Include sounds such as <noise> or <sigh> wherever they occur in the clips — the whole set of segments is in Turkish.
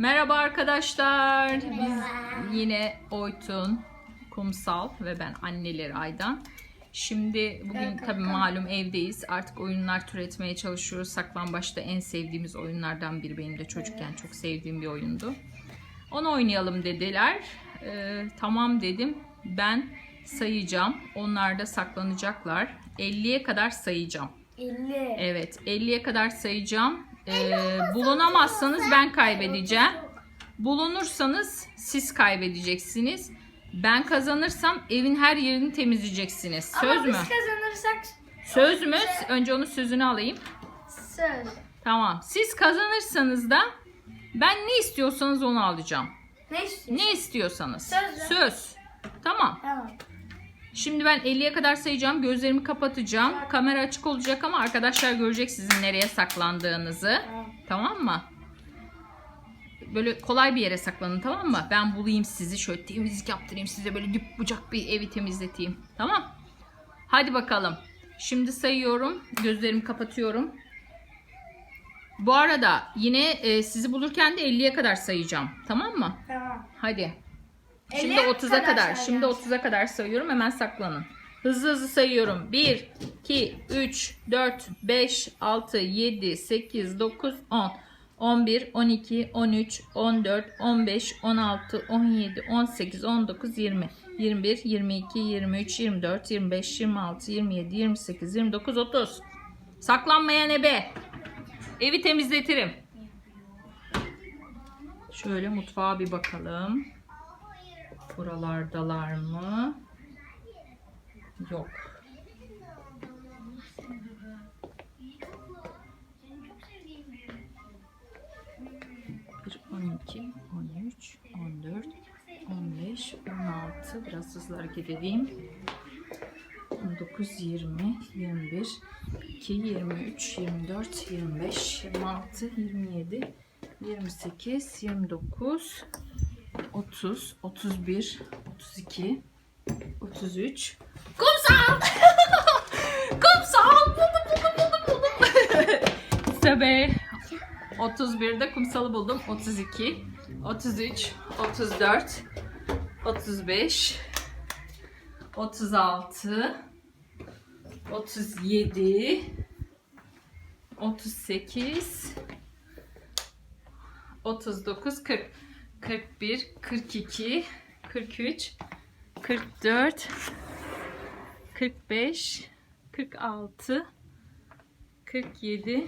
Merhaba arkadaşlar. Biz yine Oytun, Kumsal ve ben anneleri Aydan. Şimdi bugün tabii malum evdeyiz. Artık oyunlar türetmeye çalışıyoruz. Saklambaçta en sevdiğimiz oyunlardan biri. Benim de çocukken çok sevdiğim bir oyundu. Onu oynayalım dediler. Ee, tamam dedim. Ben sayacağım. Onlar da saklanacaklar. 50'ye kadar sayacağım. 50. Evet 50'ye kadar sayacağım. Ee, bulunamazsanız ben kaybedeceğim. Bulunursanız siz kaybedeceksiniz. Ben kazanırsam evin her yerini temizleyeceksiniz. Söz Ama mü? biz kazanırsak Söz mü? Önce onun sözünü alayım. söz. Tamam. Siz kazanırsanız da ben ne istiyorsanız onu alacağım. Ne istiyorsun? Ne istiyorsanız. Söz mü? Söz. Tamam. Tamam. Şimdi ben 50'ye kadar sayacağım. Gözlerimi kapatacağım. Kamera açık olacak ama arkadaşlar görecek sizin nereye saklandığınızı. Tamam. Mı? Böyle kolay bir yere saklanın tamam mı? Ben bulayım sizi şöyle temizlik yaptırayım size böyle dip bucak bir evi temizleteyim. Tamam? Hadi bakalım. Şimdi sayıyorum. Gözlerimi kapatıyorum. Bu arada yine e, sizi bulurken de 50'ye kadar sayacağım. Tamam mı? Tamam. Hadi. Şimdi 50'ye 30'a kadar. Şimdi 30'a kadar sayıyorum. Hemen saklanın. Hızlı hızlı sayıyorum. 1, 2, 3, 4, 5, 6, 7, 8, 9, 10, 11, 12, 13, 14, 15, 16, 17, 18, 19, 20, 21, 22, 23, 24, 25, 26, 27, 28, 29, 30. Saklanmayan ebe. Evi temizletirim. Şöyle mutfağa bir bakalım. Buralardalar mı? Yok. Bir, 12, 13, 14, 15, 16. Biraz hızlı hareket edeyim. 19, 20, 21, 2, 23, 24, 25, 26, 27, 28, 29, 30, 31, 32, 33. Kumsal! <laughs> kumsal! Buldum buldum buldum buldum. <laughs> Tabii. 31'de kumsalı buldum. 32, 33, 34, 35, 36, 37, 38, 39, 40, 41, 42, 43, 44, 45, 46, 47,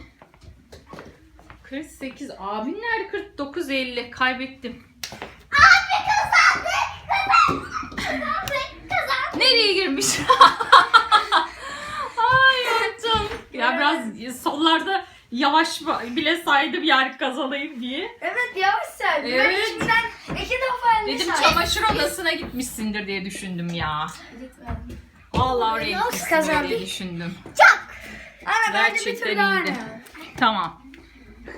48. Abin nerede? 49, 50. Kaybettim. Nereye girmiş? <laughs> Ay canım. Ya biraz sollarda yavaş bile saydım yani kazanayım diye. Evet yavaş saydım. Evet. Elli Dedim çamaşır odasına gitmişsindir diye düşündüm ya. Gitmedim. Vallahi oraya gitmişsindir diye düşündüm. Ana ben de bir Gerçekten iyiydi. oynayalım. Tamam.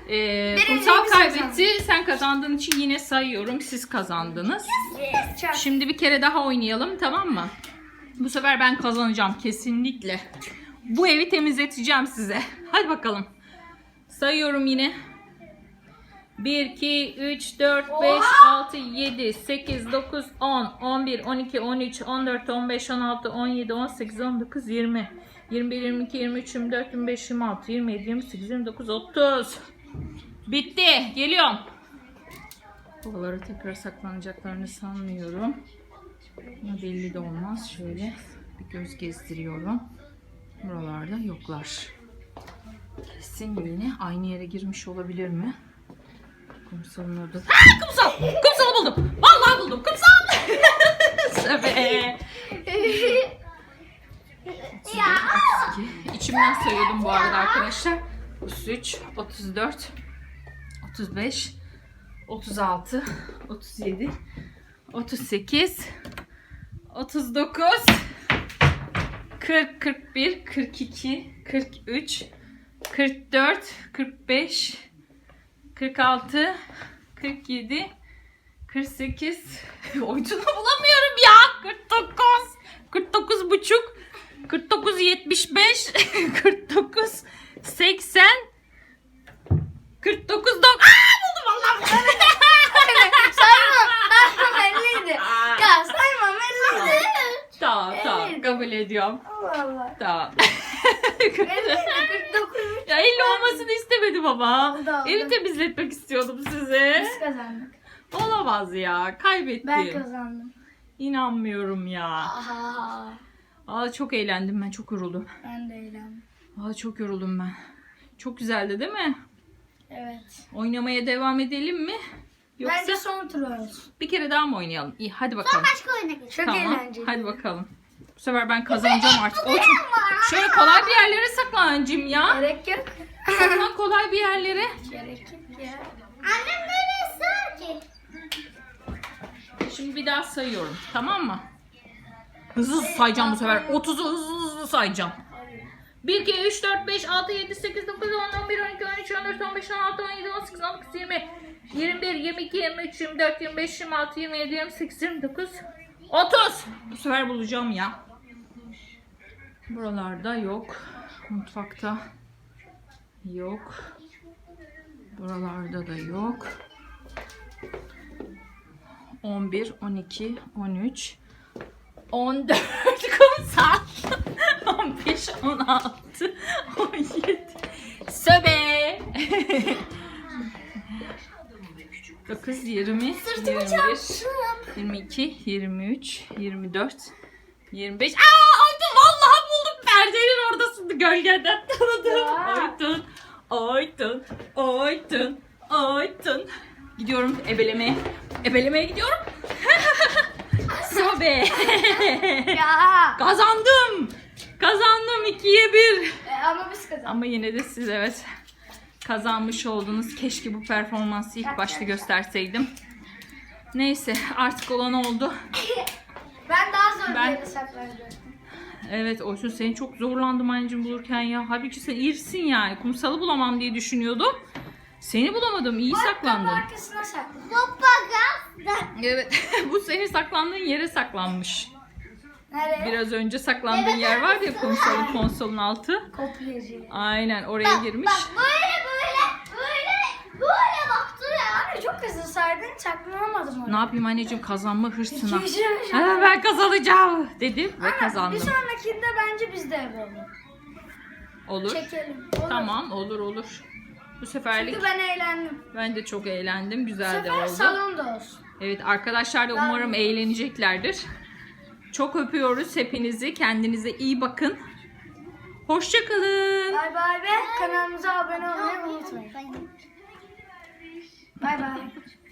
Ee, Birinci kumsal kaybetti. Sen kazandığın için yine sayıyorum. Siz kazandınız. Çak. Şimdi bir kere daha oynayalım tamam mı? Bu sefer ben kazanacağım kesinlikle. Bu evi temizleteceğim size. Hadi bakalım. Sayıyorum yine. 1, 2, 3, 4, 5, 6, 7, 8, 9, 10, 11, 12, 13, 14, 15, 16, 17, 18, 19, 20, 21, 22, 23, 24, 25, 26, 27, 28, 29, 30. Bitti. Geliyorum. Buralara tekrar saklanacaklarını sanmıyorum. Ama belli de olmaz. Şöyle bir göz gezdiriyorum. Buralarda yoklar. Kesin yine aynı yere girmiş olabilir mi? Kumsalın orada. Aa, kumsal! Kumsal buldum. Vallahi buldum. Kumsal! <laughs> Söbe. 32. İçimden sayıyordum bu arada arkadaşlar. 33, 34, 35, 36, 37, 38, 39, 40, 41, 42, 43, 44, 45, 46, 47, 48. Oyuncunu bulamıyorum ya. 49, 49 buçuk, 49 75, 49 80, 49 9. Aa, buldum Allah'ım. <laughs> Sayma. Belliydi. Ya sayma belliydi. Tamam tamam kabul ediyorum. Allah Allah. Tamam. 49 ya 50 olmasını istemedi baba. Oldu, oldu. Evi temizletmek istiyordum size. Biz kazandık. Olamaz ya. Kaybettim. Ben kazandım. İnanmıyorum ya. Aha. Aa çok eğlendim ben. Çok yoruldum. Ben de eğlendim. Aa çok yoruldum ben. Çok güzeldi değil mi? Evet. Oynamaya devam edelim mi? Yoksa Bence son tur olsun. bir kere daha mı oynayalım? İyi hadi bakalım. Başka oyuna. Çok Tamam. eğlenceli. Hadi bakalım. Bu sefer ben kazanacağım artık. O çok... Şöyle kolay bir yerlere saklanacağım ya. Gerek yok. Saklan kolay bir yerlere. Gerek yok ya. Annem nereye sığar ki? Şimdi bir daha sayıyorum. Tamam mı? Hızlı hızlı sayacağım bu sefer. 30'u hızlı hızlı sayacağım. 1, 2, 3, 4, 5, 6, 7, 8, 9, 10, 11, 12, 13, 14, 15, 16, 17, 18, 19, 20, 21, 22, 23, 24, 25, 26, 27, 28, 29, 30. Bu sefer bulacağım ya. Buralarda yok. Mutfakta yok. Buralarda da yok. 11, 12, 13, 14 kumsal, 15, 16, 17, söbe. <laughs> 9, 20, 21, 22, 23, 24, 25. Aa oldu vallahi buldum perdenin oradasında gölgeden tanıdım. Ya. Oytun, oytun, oytun, oytun. Gidiyorum ebelemeye. Ebelemeye gidiyorum. <laughs> Sobe. <laughs> Ya. Kazandım. Kazandım 2'ye 1. E, ama biz kazandık. Ama yine de siz evet kazanmış oldunuz. Keşke bu performansı ilk başta gösterseydim. Neyse artık olan oldu. <laughs> Ben daha zor Ben-. Evet Oysun seni çok zorlandım anneciğim bulurken ya. Halbuki sen iyisin yani. Kumsalı bulamam diye düşünüyordum. Seni bulamadım. İyi Kapının saklandın. arkasına saklandım. Evet. <laughs> Bu senin saklandığın yere saklanmış. Nereye? Biraz önce saklandığın yer var ya kumsalın <laughs> konsolun altı. Kopyacı. Aynen oraya girmiş. böyle böyle böyle böyle baktı ya. Anne çok hızlı sardın saklanamadım Ne orada. yapayım anneciğim kazanma hırsına. İki, üç, üç. Ha, ben kazanacağım dedim ve Bir kazandım. sonrakinde bence biz de yapalım. Olur. Çekelim. Olur. Tamam olur olur. Bu seferlik Çünkü ben eğlendim. ben de çok eğlendim. Bu Güzel de sefer oldu. salonda olsun. Evet arkadaşlar da umarım eğleneceklerdir. Çok öpüyoruz hepinizi. Kendinize iyi bakın. Hoşçakalın. Bay bay ve kanalımıza abone olmayı unutmayın. Bay bay.